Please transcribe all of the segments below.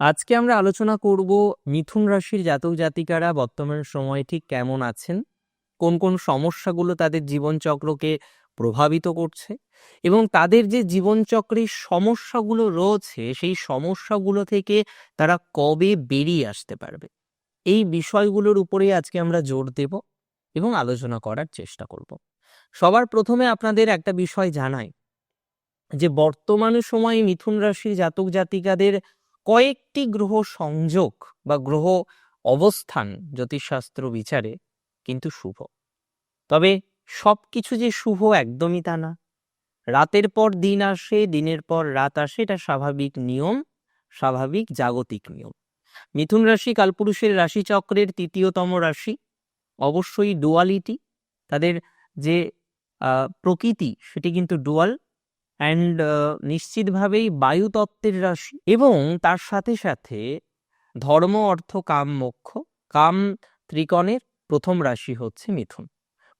আজকে আমরা আলোচনা করব মিথুন রাশির জাতক জাতিকারা বর্তমান সময়ে ঠিক কেমন আছেন? কোন কোন সমস্যাগুলো তাদের জীবনচক্রকে প্রভাবিত করছে? এবং তাদের যে জীবনচক্রের সমস্যাগুলো রয়েছে, সেই সমস্যাগুলো থেকে তারা কবে বেরিয়ে আসতে পারবে? এই বিষয়গুলোর উপরেই আজকে আমরা জোর দেব এবং আলোচনা করার চেষ্টা করব। সবার প্রথমে আপনাদের একটা বিষয় জানাই যে বর্তমান সময়ে মিথুন রাশির জাতক জাতিকাদের কয়েকটি গ্রহ সংযোগ বা গ্রহ অবস্থান জ্যোতিষশাস্ত্র বিচারে কিন্তু শুভ। তবে সব কিছু যে শুভ একদমই তা না। রাতের পর দিন আসে, দিনের পর রাত আসে, এটা স্বাভাবিক নিয়ম, স্বাভাবিক জাগতিক নিয়ম। মিথুন রাশি, কালপুরুষের রাশিচক্রের তৃতীয়তম রাশি, অবশ্যই ডুয়ালিটি তাদের যে প্রকৃতি, সেটি কিন্তু ডুয়াল অ্যান্ড নিশ্চিতভাবেই বায়ুতত্ত্বের রাশি এবং তার সাথে সাথে ধর্ম, অর্থ, কাম, মোক্ষ, কাম ত্রিকোণের প্রথম রাশি হচ্ছে মিথুন।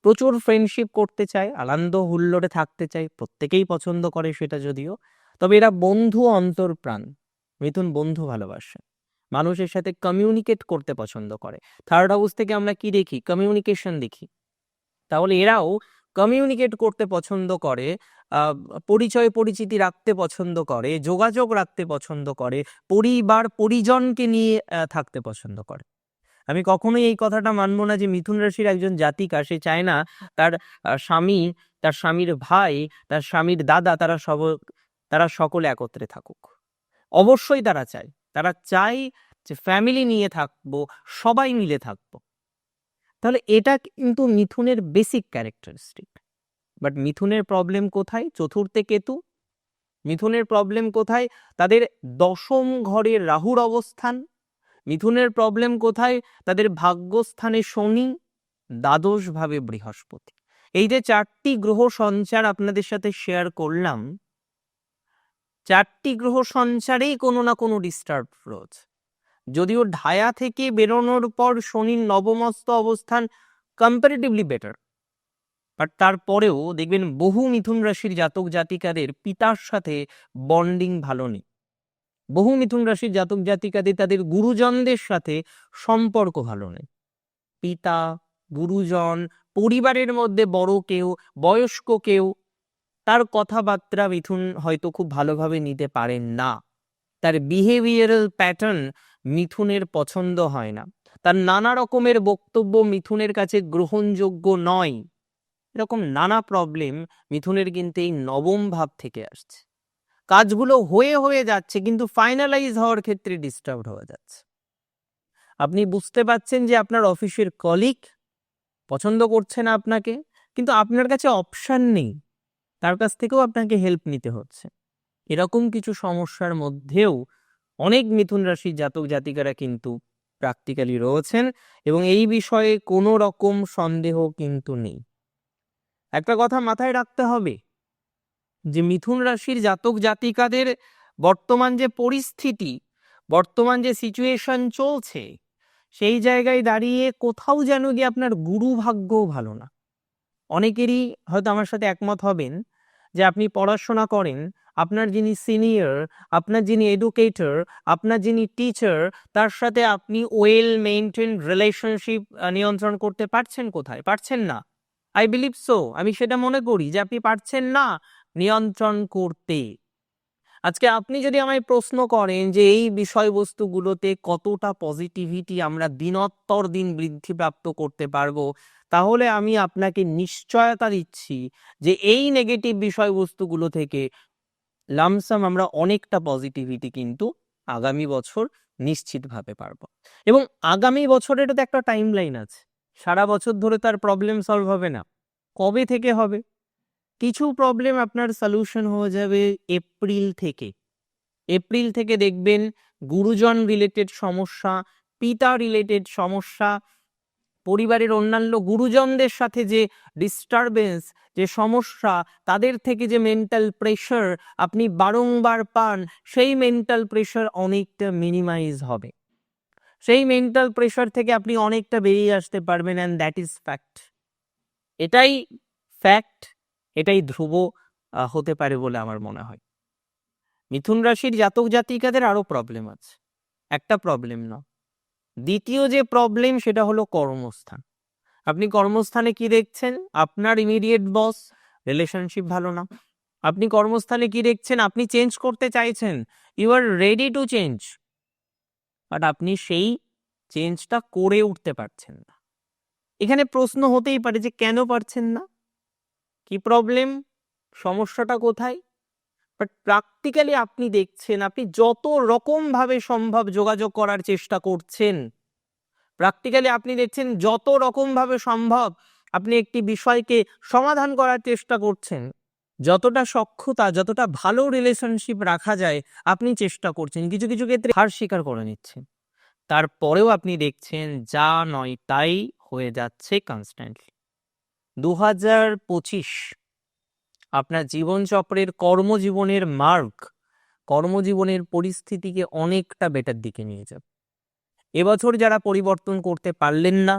প্রচুর ফ্রেন্ডশিপ করতে চায়, আনন্দ হুল্লোড়ে থাকতে চায়, প্রত্যেকেই পছন্দ করে সেটা যদিও, তবে এরা বন্ধু অন্তর্প্রাণ, মিথুন বন্ধু ভালোবাসে। মানুষের সাথে কমিউনিকেট করতে পছন্দ করে। থার্ড হাউস থেকে আমরা কি দেখি? কমিউনিকেশন দেখি। তাহলে এরাও কমিউনিকেট করতে পছন্দ করে পরিচয় পরিচিতি রাখতে পছন্দ করে, যোগাযোগ রাখতে পছন্দ করে, পরিবার পরিজনকে নিয়ে থাকতে পছন্দ করে। আমি কখনোই এই কথাটা মানবো না যে মিথুন রাশির একজন জাতিকা, সে চায় না তার স্বামী, তার স্বামীর ভাই, তার স্বামীর দাদা তারা সব, তারা সকলে একত্রে থাকুক। অবশ্যই তারা চায়। তারা চায় যে ফ্যামিলি নিয়ে থাকব, সবাই মিলে থাকব। তাহলে এটা কিন্তু মিথুনের বেসিক ক্যারেক্টারিস্টিক বাট মিথুনের প্রবলেম কোথায়? চতুর্থে কেতু। মিথুনের প্রবলেম কোথায়? তাদের দশম ঘরের রাহুর অবস্থান। মিথুনের প্রবলেম কোথায়? তাদের ভাগ্যস্থানে শনি দ্বাদশ ভাবে বৃহস্পতি। এই যে চারটি গ্রহ সঞ্চার আপনাদের সাথে শেয়ার করলাম, চারটি গ্রহ সঞ্চারেই কোনো না কোনো ডিস্টার্ব রয়েছে। যদিও ঢায়া থেকে বেরোনোর পর শনির নবমস্ত অবস্থান কম্পারেটিভলি বেটার বাট তারপরেও দেখবেন বহু মিথুন রাশির জাতক জাতিকাদের পিতার সাথে বন্ডিং ভালো নেই। বহু মিথুন রাশির জাতক জাতিকাদের তাদের গুরুজনদের সাথে সম্পর্ক ভালো নেই। পিতা, গুরুজন, পরিবারের মধ্যে বড় কেউ, বয়স্ক কেউ, তার কথাবার্তা মিথুন হয়তো খুব ভালোভাবে নিতে পারেন না। তার বিহেভিয়ারাল প্যাটার্ন মিথুনের পছন্দ হয় না। তার নানা রকমের বক্তব্য মিথুনের কাছে গ্রহণযোগ্য নয়। এরকম নানা প্রবলেম মিথুনের কিন্তু এই নবম ভাব থেকে আসছে। কাজগুলো হয়ে হয়ে যাচ্ছে, কিন্তু ফাইনালাইজ হওয়ার ক্ষেত্রে ডিস্টার্ব হয়ে যাচ্ছে। আপনি বুঝতে পাচ্ছেন যে আপনার অফিসের কলিগ পছন্দ করছে না আপনাকে, কিন্তু আপনার কাছে অপশান নেই। তার কাছ থেকেও আপনাকে হেল্প নিতে হচ্ছে। এরকম কিছু সমস্যার মধ্যেও অনেক মিথুন রাশির জাতক জাতিকারা কিন্তু প্র্যাকটিক্যালি রয়েছেন এবং এই বিষয়ে কোনো রকম সন্দেহ কিন্তু নেই। একটা কথা মাথায় রাখতে হবে যে মিথুন রাশির জাতক জাতিকাদের বর্তমান যে পরিস্থিতি, বর্তমান যে সিচুয়েশন চলছে, সেই জায়গায় দাঁড়িয়ে কোথাও যেন গিয়ে আপনার গুরু ভাগ্যও ভালো না। অনেকেরই হয়তো আমার সাথে একমত হবেন যে আপনি পড়াশোনা করেন আপনার যিনি সিনিয়র আপনার যিনি এডুকেটর আপনার যিনি টিচার তার সাথে আপনি ওয়েল মেনটেন রিলেশনশিপ নিয়ন্ত্রণ করতে পারছেন কোথায়? পারছেন না? আই বিলিভ সো আমি সেটা মনে করি যে আপনি পারছেন না নিয়ন্ত্রণ করতে। আজকে আপনি যদি আমায় প্রশ্ন করেন যে এই বিষয়বস্তুগুলোতে কতটা পজিটিভিটি আমরা দিনোত্তর দিন বৃদ্ধিপ্রাপ্ত করতে পারব, তাহলে আমি আপনাকে নিশ্চয়তা দিচ্ছি যে এই নেগেটিভ বিষয়বস্তুগুলো থেকে লামসাম আমরা অনেকটা পজিটিভিটি কিন্তু আগামী বছর নিশ্চিতভাবে পারব। এবং আগামী বছরের তো একটা টাইম লাইন আছে। সারা বছর ধরে তার প্রবলেম সলভ হবে না। কবে থেকে হবে? কিছু প্রবলেম আপনার সলিউশন হয়ে যাবে এপ্রিল থেকে। এপ্রিল থেকে দেখবেন গুরুজন রিলেটেড সমস্যা, পিতা রিলেটেড সমস্যা, পরিবারের অন্যান্য গুরুজনদের সাথে যে ডিস্টারবেন্স যে সমস্যা, তাদের থেকে যে মেন্টাল প্রেশার আপনি বারংবার পান, সেই মেন্টাল প্রেশার অনেকটা মিনিমাইজ হবে। সেই মেন্টাল প্রেশার থেকে আপনি অনেকটা বেরিয়ে আসতে পারবেন অ্যান্ড দ্যাট ইজ ফ্যাক্ট এটাই ফ্যাক্ট এটাই ধ্রুব হতে পারে বলে আমার মনে হয়। মিথুন রাশির জাতক জাতিকাদের আরও প্রবলেম আছে। একটা প্রবলেম না। দ্বিতীয় যে প্রবলেম সেটা হলো কর্মস্থান। আপনি কর্মস্থানে কি দেখছেন? আপনার ইমিডিয়েট বস রিলেশনশিপ ভালো না। আপনি কর্মস্থানে কি দেখছেন? আপনি চেঞ্জ করতে চাইছেন। You are ready to change but আপনি সেই চেঞ্জটা করে উঠতে পারছেন না। এখানে প্রশ্ন হতেই পারে যে কেন পারছেন না? কি প্রবলেম সমস্যাটা কোথায়? বাট প্র্যাকটিক্যালি আপনি দেখছেন, আপনি যত রকম ভাবে সম্ভব যোগাযোগ করার চেষ্টা করছেন। প্র্যাকটিক্যালি আপনি দেখছেন যত রকম ভাবে সম্ভব আপনি একটি বিষয়কে সমাধান করার চেষ্টা করছেন। যতটা সক্ষতা, যতটা ভালো রিলেশনশিপ রাখা যায়, আপনি চেষ্টা করছেন। কিছু কিছু ক্ষেত্রে হার স্বীকার করে নিচ্ছেন। তারপরেও আপনি দেখছেন যা নয় তাই হয়ে যাচ্ছে কনস্ট্যান্টলি দু হাজার পঁচিশ আপনার জীবনচক্রের কর্মজীবনের মার্ক কর্মজীবনের পরিস্থিতিকে অনেকটা বেটার দিকে নিয়ে যাবে। এবছর যারা পরিবর্তন করতে পারলেন না,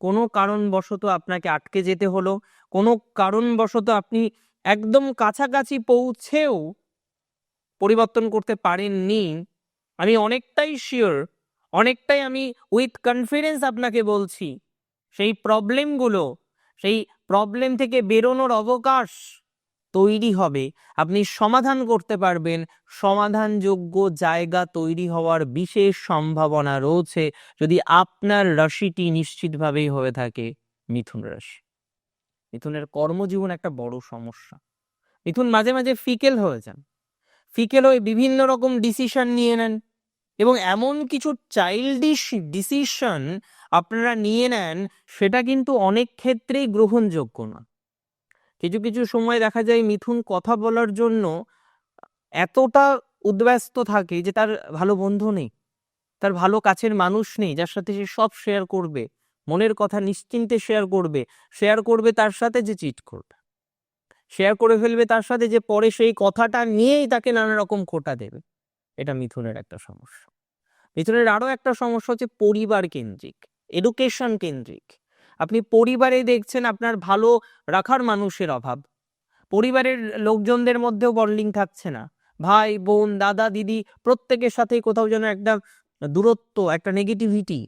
কোনো কারণবশত আপনাকে আটকে যেতে হলো, কোনো কারণবশত আপনি একদম কাছাকাছি পৌঁছেও পরিবর্তন করতে পারেননি, আমি অনেকটাই শিওর অনেকটাই আমি উইথ কনফিডেন্স আপনাকে বলছি, সেই প্রবলেমগুলো সেই প্রবলেম থেকে বেরোনোর অবকাশ তৈরি হবে। আপনি সমাধান করতে পারবেন। সমাধানযোগ্য জায়গা তৈরি হওয়ার বিশেষ সম্ভাবনা রয়েছে যদি আপনার রাশিটি নিশ্চিতভাবেই হয়ে থাকে মিথুন রাশি। মিথুনের কর্মজীবন একটা বড় সমস্যা। মিথুন মাঝে মাঝে ফিকেল হয়ে যান। ফিকেল হয়ে বিভিন্ন রকম ডিসিশন নিয়ে নেন এবং এমন কিছু চাইল্ডিশ ডিসিশন আপনারা নিয়ে নেন, সেটা কিন্তু অনেক ক্ষেত্রেই গ্রহণযোগ্য না কিছু কিছু সময় দেখা যায় মিথুন কথা বলার জন্য এতটা উদ্ব্যস্ত থাকে যে তার ভালো বন্ধু নেই। তার ভালো কাছের মানুষ নেই যার সাথে সে সব শেয়ার করবে। মনের কথা নিশ্চিন্তে শেয়ার করবে। শেয়ার করবে তার সাথে যে চিট করবে শেয়ার করে ফেলবে তার সাথে যে পরে সেই কথাটা নিয়েই তাকে নানা রকম খোটা দেবে। এটা মিথুনের একটা সমস্যা। মিথুনের আরও একটা সমস্যা হচ্ছে পরিবার কেন্দ্রিক এডুকেশন কেন্দ্রিক। আপনি পরিবারে দেখছেন আপনার ভালো রাখার মানুষের অভাব। পরিবারের লোকজনদের মধ্যেও বন্ডিং থাকছে না। ভাই, বোন, দাদা, দিদি প্রত্যেকের সাথেই কোথাও যেন একটা দূরত্ব, একটা নেগেটিভিটি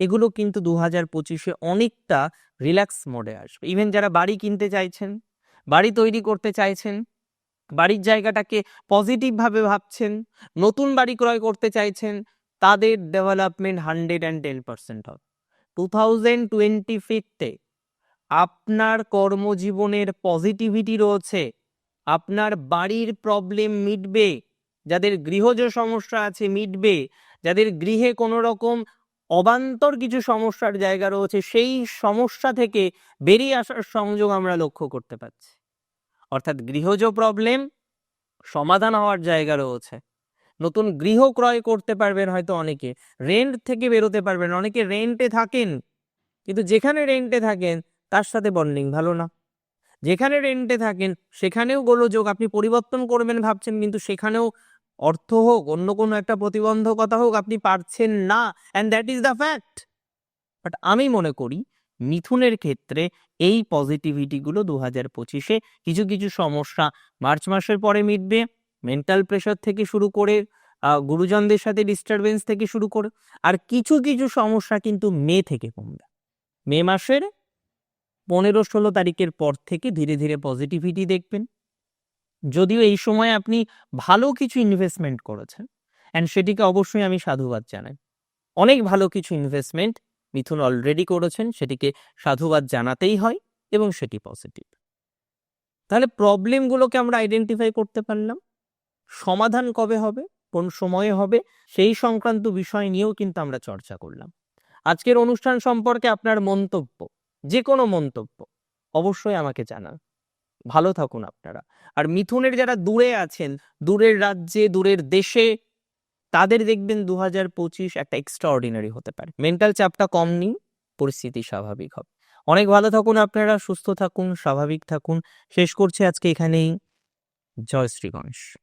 এগুলো কিন্তু দু হাজার পঁচিশে অনেকটা রিল্যাক্স মোডে আসবে। ইভেন যারা বাড়ি কিনতে চাইছেন, বাড়ি তৈরি করতে চাইছেন, বাড়ির জায়গাটাকে পজিটিভভাবে ভাবছেন, নতুন বাড়ি ক্রয় করতে চাইছেন, তাদের development hundred and ten percent হবে। টু থাউজেন্ড টোয়েন্টি ফিফতে আপনার কর্মজীবনের পজিটিভিটি রয়েছে, আপনার বাড়ির প্রবলেম মিটবে, যাদের গৃহজ সমস্যা আছে মিটবে, যাদের গৃহে কোনো রকম অবান্তর কিছু সমস্যার জায়গা রয়েছে, সেই সমস্যা থেকে বেরিয়ে আসার সংযোগ আমরা লক্ষ্য করতে পারছি। অর্থাৎ গৃহজ প্রবলেম সমাধান হওয়ার জায়গা রয়েছে। নতুন গৃহ ক্রয় করতে পারবেন হয়তো অনেকে। রেন্ট থেকে বেরোতে পারবেন, অনেকে রেন্টে থাকেন, কিন্তু যেখানে রেন্টে থাকেন, তার সাথে বন্ডিং ভালো না। যেখানে রেন্টে থাকেন, সেখানেও গোলযোগ, আপনি পরিবর্তন করবেন ভাবছেন, কিন্তু সেখানেও অর্থ হোক, অন্য কোনো একটা প্রতিবন্ধকতা হোক, আপনি পারছেন না and that is the fact but আমি মনে করি, মিথুনের ক্ষেত্রে এই পজিটিভিটিগুলো দু হাজার পঁচিশে কিছু কিছু সমস্যা, মার্চ মাসের পরে মিটবে। মেন্টাল প্রেশার থেকে শুরু করে গুরুজনদের সাথে ডিস্টারবেন্স থেকে শুরু করে, আর কিছু কিছু সমস্যা কিন্তু মে থেকে কমবে। মে মাসের পনেরো, ষোলো তারিখের পর থেকে ধীরে ধীরে পজিটিভিটি দেখবেন। যদিও এই সময় আপনি ভালো কিছু ইনভেস্টমেন্ট করেছেন অ্যান্ড সেটিকে অবশ্যই আমি সাধুবাদ জানাই। অনেক ভালো কিছু ইনভেস্টমেন্ট মিথুন অলরেডি করেছেন, সেটিকে সাধুবাদ জানাতেই হয় এবং সেটি পজিটিভ তাহলে প্রবলেমগুলোকে আমরা আইডেন্টিফাই করতে পারলাম। সমাধান কবে হবে, কোন সময়ে হবে, সেই সংক্রান্ত বিষয় নিয়েও কিন্তু আমরা চর্চা করলাম। আজকের অনুষ্ঠান সম্পর্কে আপনার মন্তব্য যে কোনো মন্তব্য, অবশ্যই আমাকে জানান। ভালো থাকুন আপনারা। আর মিথুনের যারা দূরে আছেন, দূরের রাজ্যে, দূরের দেশে, তাদের দেখবেন দু হাজার পঁচিশ একটা এক্সট্রা অর্ডিনারি হতে পারে। মেন্টাল চাপটা কম নিন পরিস্থিতি স্বাভাবিক হবে। অনেক ভালো থাকুন আপনারা, সুস্থ থাকুন, স্বাভাবিক থাকুন। শেষ করছে আজকে এখানেই। জয় শ্রী গণেশ।